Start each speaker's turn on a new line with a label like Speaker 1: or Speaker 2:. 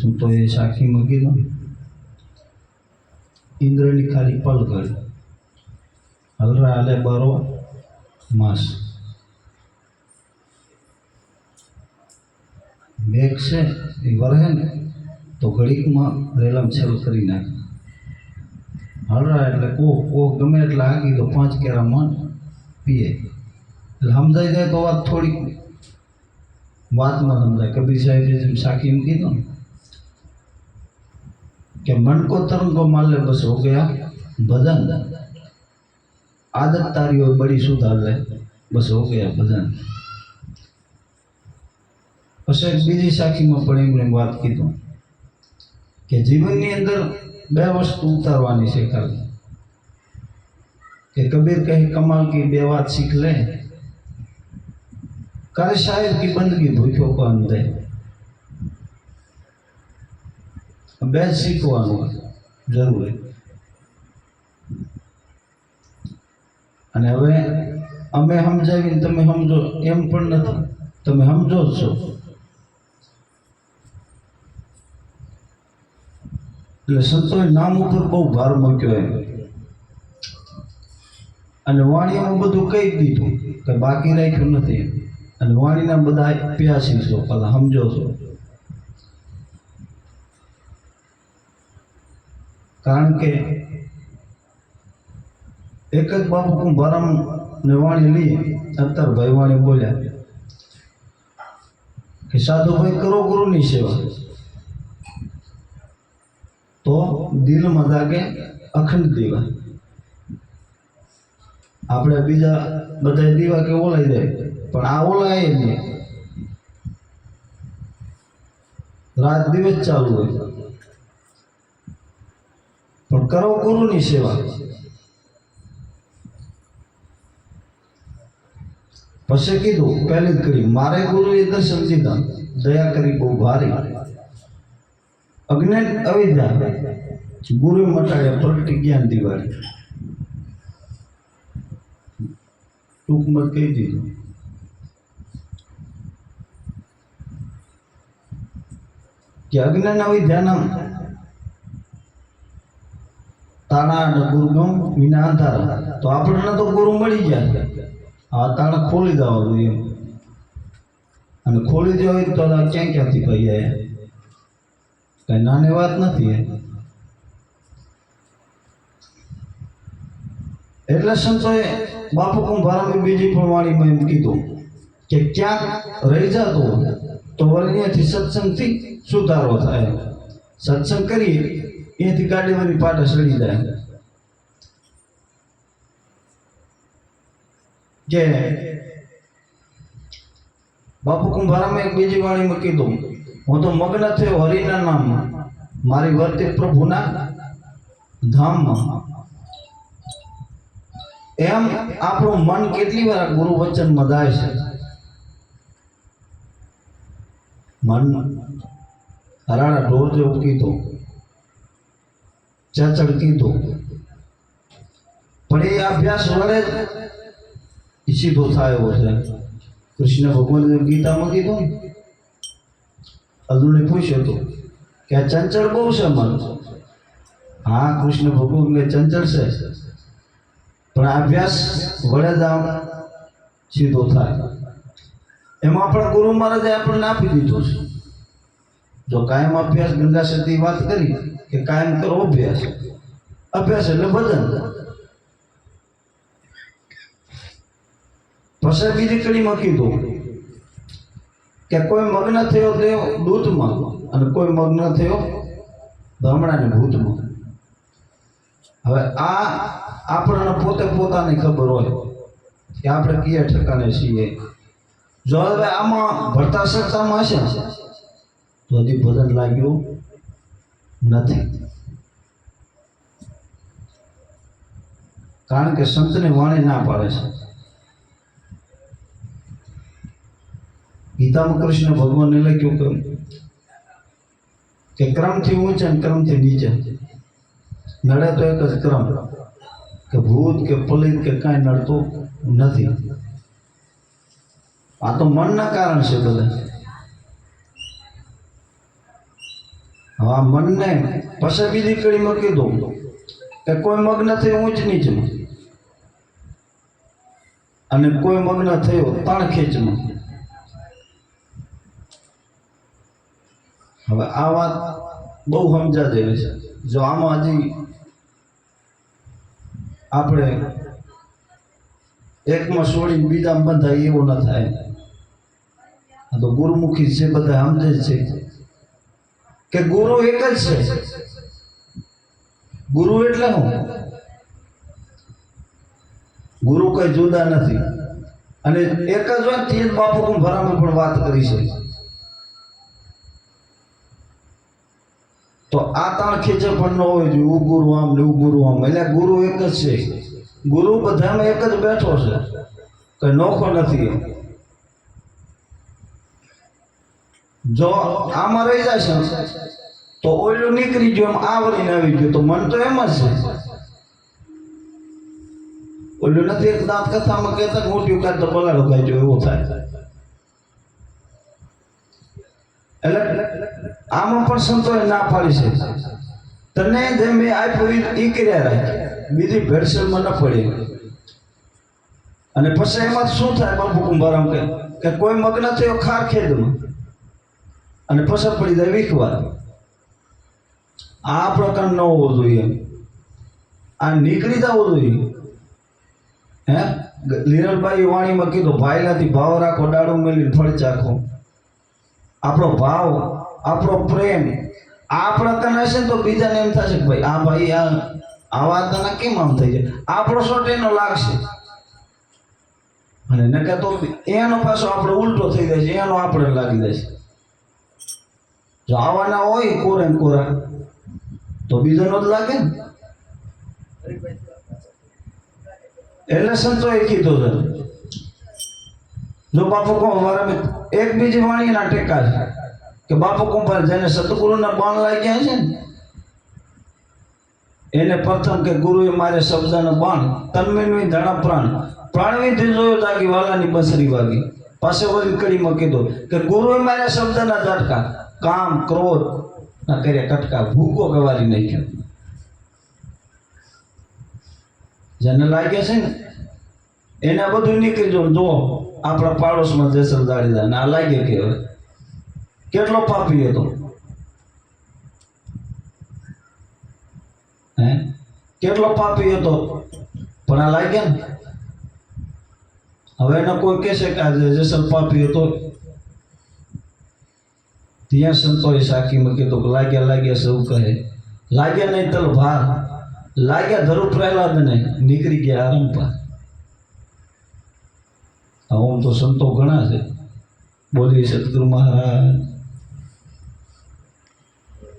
Speaker 1: શું તો એ સાખી મૂકી દો ઇન્દ્રની ખાલી પલ કરી હલરા આલે બારો માસ. મેઘ છે, એ વરહે ને, તો ઘડીકમાં રેલમ છેલ કરી નાખે. હળરા એટલે કોક કોક ગમે એટલે આગી તો પાંચ કેરા મન પીએ. એટલે સમજાઈ જાય તો વાત થોડીક, વાતમાં સમજાય. કબીર સાહેબે જેમ સાખી મૂકી દો ને कि मन को तरंगो मान ले बस हो गया भजन आदत तारी और बड़ी सुधार ले बस हो गया भजन પછી એક બીજી સાખીમાં પણ એમણે વાત કીધું કે જીવનની અંદર બે વસ્તુ ઉતારવાની છે ખાલી કે કબીર કહે કમાલ की બે વાત सीख ले कर शायर की बंदगी भूखों को अंधे બે શીખવાનું જરૂરી અને હવે અમે સમજાવીને તમે સમજો, એમ પણ નથી. તમે સમજો જ છો. એટલે સંતોએ નામ ઉપર બહુ ભાર મૂક્યો એમ. અને વાણીમાં બધું કહી દીધું, કે બાકી રાખ્યું નથી. અને વાણીના બધા પ્યાસી છો, પેલા સમજો છો. કારણ કે એક જ બાપુ હું ભરમ વાણી લઈ અત્યાર ભાઈ વાણી બોલ્યા કે સાધુ ભાઈ કરો ગુરુની સેવા. તો દિલમાં જાગે અખંડ દીવા. આપણે બીજા બધા દીવા કે ઓલાઈ જાય પણ આ ઓલાય નહીં. રાત દિવસ ચાલુ હોય. કરો ગુરુની સેવા પછી કીધું પહેલી જ કરી મારે ગુરુ એ દર્શન દીધા દયા કરી બહુ ભારી અજ્ઞાન અવિદ્યા ગુરુ મટાડ્યા પ્રગટી જ્ઞાન દિવાળી ટૂંકમાં કહી દીધું કે અજ્ઞાન અવિદ્યાના તાણા અને ગુરુગમ વિના અંધારા તો આપણને તો ગુરુ મળી જાય આ તાણા ખોલી દેવા જોઈએ અને ખોલી દેવા હોય તો ક્યાં ક્યાંથી કહી જાય કઈ નાની વાત નથી એટલે સંતોએ બાપુ કુંભારાની બીજી પણ વાણીમાં એમ કીધું કે ક્યાંક રહી જતો તો વર્ણ્યથી સત્સંગથી સુધારો થાય. સત્સંગ કરીએ અહીંયાથી ગાડીઓની પાટા સડી જાય. કે બાપુ કુંભારામાં એક બીજી વાણીમાં કીધું, હું તો મગ્ન થયો હરિના નામમાં. મારી વર્તે પ્રભુના ધામમાં. એમ આપણું મન કેટલી વાર ગુરુ વચનમાં જાય છે? મન હરાણા ઢોર જેવું કીધું. ચચડ કીધું પણ એ અભ્યાસ વડે જ સીધો થયો છે. કૃષ્ણ ભગવાન ગીતામાં કીધું અર્જુને પૂછ્યું હતું કે આ ચંચળ બહુ છે મન? હા, કૃષ્ણ ભગવાન ચંચળ છે. પણ અભ્યાસ વડે જ સીધો થાય. એમાં પણ ગુરુ મહારાજે આપણને આપી દીધું છે. જો કાયમ અભ્યાસ ગંગા સતી વાત કરી કે કાયમ કરો અભ્યાસ. અભ્યાસ એટલે ભજન. પછી બીજી કડીમાં કીધું કે કોઈ મગ્ન થયો તે દૂધમાં અને કોઈ મગ્ન થયો બ્રાહ્મણાની ભૂતમાં. હવે આ આપણને પોતે પોતાની ખબર હોય કે આપણે કયા ઠેકાણે છીએ. જો હવે આમાં ભરતા સત્તામાં હશે તો હજી ભજન લાગ્યું નથી. કારણ કે સંતની વાણી ના પાડે છે. ગીતામાં કૃષ્ણ ભગવાનને લખ્યું કે કે ક્રમથી ઊંચે અને ક્રમથી નીચે. નડે તો એક જ ક્રમ. કે ભૂત, કે પલિત, કે કાંઈ નડતું નથી. આ તો મનના કારણ છે બધા. હા મનને પછી બીજી કડીમાં કીધું કે કોઈ મગ્ન થયું ઊંચ નીચમાં અને કોઈ મગ્ન થયો તણ ખેંચમાં હવે આ વાત બહુ સમજા જેવી છે. જો આમાં હજી આપણે એકમાં છોડીને બીજામાં બંધાય એવું ન થાય. તો ગુરુમુખી છે, બધા સમજે છે. કે ગુરુ એક જ છે? ગુરુ એટલે હું? ગુરુ કઈ જુદા નથી. અને એક જ હોય તે જ બાપુ કુંભારામાં પણ વાત કરી છે. તો આ તાણ ખેંચે પણ ન હોય જોઈએ ગુરુ આમ ને ગુરુ આમ. એટલે ગુરુ એક જ છે. ગુરુ બધામાં એક જ બેઠો છે. કઈ નોખો નથી એ. જો આમાં રહી જશે, તો ઓલું નીકળી ગયું એમ આવરીને આવી ગયું. તો મન તો એમ જ છે. ઓલું નથી એક દાંત કથામાં કહેતા મોટી કાઢ તો પલાળો ખાઈ જો એવો થાય. એટલે આમાં પણ સંતોએ ના પાડી છે તને જે મેં આપ્યું એ કર્યા રાખ. બીજી ભેળસેળમાં ન પડી. અને પછી એમાં શું થાય, બાપુ કુંભારામ કે કોઈ મગ્ન થયો, ખાર ખેદમાં અને પછી પડી જાય વીખવા આ પ્રકાર ન હોવો જોઈએ. આ નીકળી જવું જોઈએ. હે? લીરલબાઈ વાણીમાં કીધું ભાઈલાથી ભાવ રાખો ડાળું મેલીને ફળ ચાખો. આપણો ભાવ, આપણો પ્રેમ, આ પ્રકાર હશે ને તો બીજાને એમ થશે કે ભાઈ, આ ભાઈ, આ આ વાત કેમ આમ થઈ જાય? આપણો શોટ એનો લાગશે. અને નકા તો એનો પાછો આપણો ઉલટો થઈ જાય છે, એનો આપણે લાગી જાય છે. જો હોય કોરે ને કોરા. તો બીજાનો જ લાગે ને? એટલે સંતોએ કીધું છે. જો બાપુ કહો, મારા એક બીજી વાણીના ટેકા છે કે બાપુ કુંભાર જેને સતગુરુના બાણ લાગ્યા છે ને, એને પ્રથમ કે ગુરુએ મારે શબ્દનો બાણ, તન્મયની ધણા પ્રાણ પ્રાણવી જોયો તાકી વાલાની બસરી વાગી. પાસે વળી કડીમાં કીધું કે ગુરુએ મારે શબ્દના ઝટકા કામ, ક્રોધ ના કર્યા કટકા, ભૂકો ગવારી નાખ્યો. જેને લાગે છે ને, એને બધું નીકળી જવું જો આપણા પાડોશમાં જેસલ દાડીદા ને આ લાગે કે હવે. કેટલો પાપી હતો. હે? કેટલો પાપી હતો. પણ આ લાગ્યા ને. હવે એને કોઈ કહેશે કે આજે જેસલ પાપી હતો. ત્યાં સંતોએ સાખીમાં કીધું તો લાગ્યા લાગ્યા સૌ કહે, લાગ્યા નહીં તલ ભાર લાગ્યા ધરુ પ્રહલાદ ને નીકળી ગયા આરંપા આમ તો સંતો ઘણા છે. બોલી સદગુરુ મહારાજ